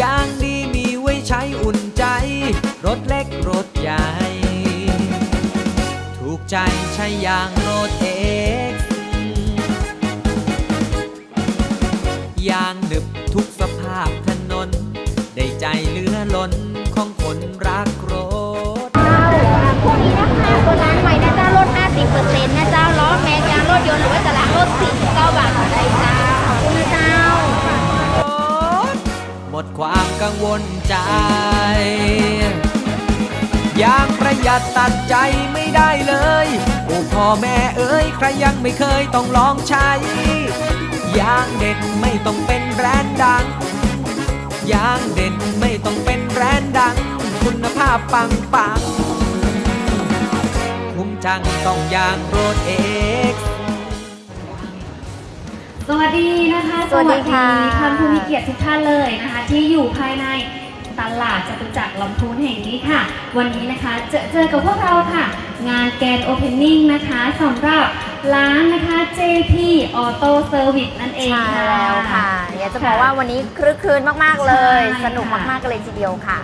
ยางดีมีไว้ใช้อุ่นใจ รถเล็กรถใหญ่ ถูกใจใช้ยางรถเอ็กซ์ยางหนึบทุกสภาพถนน ได้ใจเลือล้นของคนรักร กังวลใจยางประหยัดตัดใจไม่ได้เลยโอ้พ่อแม่เอ้ยใครยังไม่เคยต้องลองใช้ยางเด็ดไม่ต้องเป็นแบรนด์ดังยางเด่นไม่ต้องเป็นแบรนด์ดัง คุณภาพปังปังคุ้มจังต้องยางโรดเอ็กซ์ สวัสดีนะคะสวัสดีค่ะท่านผู้มีเกียรติทุกท่านเลยนะคะ ที่อยู่ภายในตลาดจตุจักรลำพูนแห่งนี้ค่ะ วันนี้นะคะเจอเจอกับพวกเราค่ะ งานแกนโอเพนนิ่งนะคะสำหรับร้านนะคะ JP Auto Service นั่นเองใช่ค่ะแล้วค่ะอยากจะบอกว่าวันนี้คลึกครื้นมากๆเลยใช่สนุกค่ะมากๆเลยทีเดียวค่ะ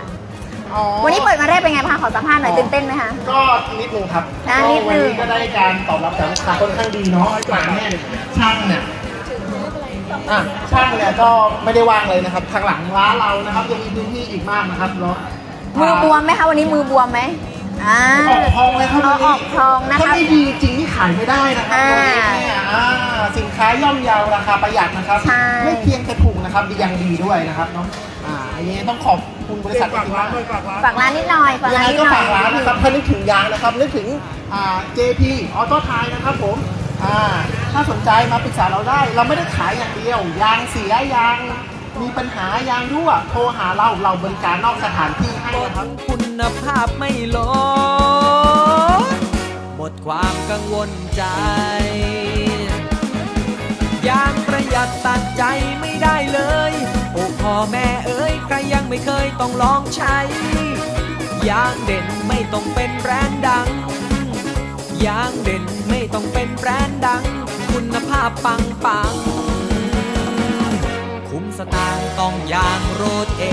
อ๋อวันนี้เปิดมาได้เป็นไงบ้างขอสัมภาษณ์หน่อยตื่นเต้นไหมคะ ก็นิดนึงครับอ่าก็นิดนึวังนี้ก็ได้การตอบรับจากลูกค้าค่อนข้างดีเนาะก่อนเนี่ยช่างเนี่ย อะช่างเนี่ยก็ไม่ได้ว่างเลยนะครับ ทางหลังร้านเรานะครับยังมีพื้นที่อีกมากนะครับเนาะมือบวมไหมคะวันนี้มือบวมไหมอ่าออกทองเลยครับเอาออกทองนะคะถ้าไม่ดีจริงนี่ขายไม่ได้นะครับอ่าตัวนี้เนี่ยอ่าสินค้าย่อมเยาราคาประหยัดนะครับ ใช่ ไม่เพียงแต่ถูกนะครับดียังดีด้วยนะครับเนาะอ่าอันนี้ต้องขอบคุณบริษัทจริงๆมาก ฝากร้านนิดหน่อยฝากยังร้านไงนิดก็หน่อฝายกร้านนะครับถ้านึกถึงยางนะครับนึกถึงอ่า JP Auto t i นะครับผม อ่าถ้าสนใจมาปรึกษาเราได้ เราไม่ได้ขายอย่างเดียว ยางเสียยางมีปัญหายางรั่วโทรหาเราเราบริการนอกสถานที่ให้นะครับ คุณภาพไม่ลดหมดความกังวลใจ ยางประหยัดตัดใจไม่ได้เลย โอ้พ่อแม่เอ้ยใครยังไม่เคยต้องลองใช้ ยางเด่นไม่ต้องเป็นแบรนด์ดัง ยางเด่นไม่ต้องเป็น แบรนด์ดัง คุณภาพปังปัง คุ้มสตางค์ต้องยางโรดเอ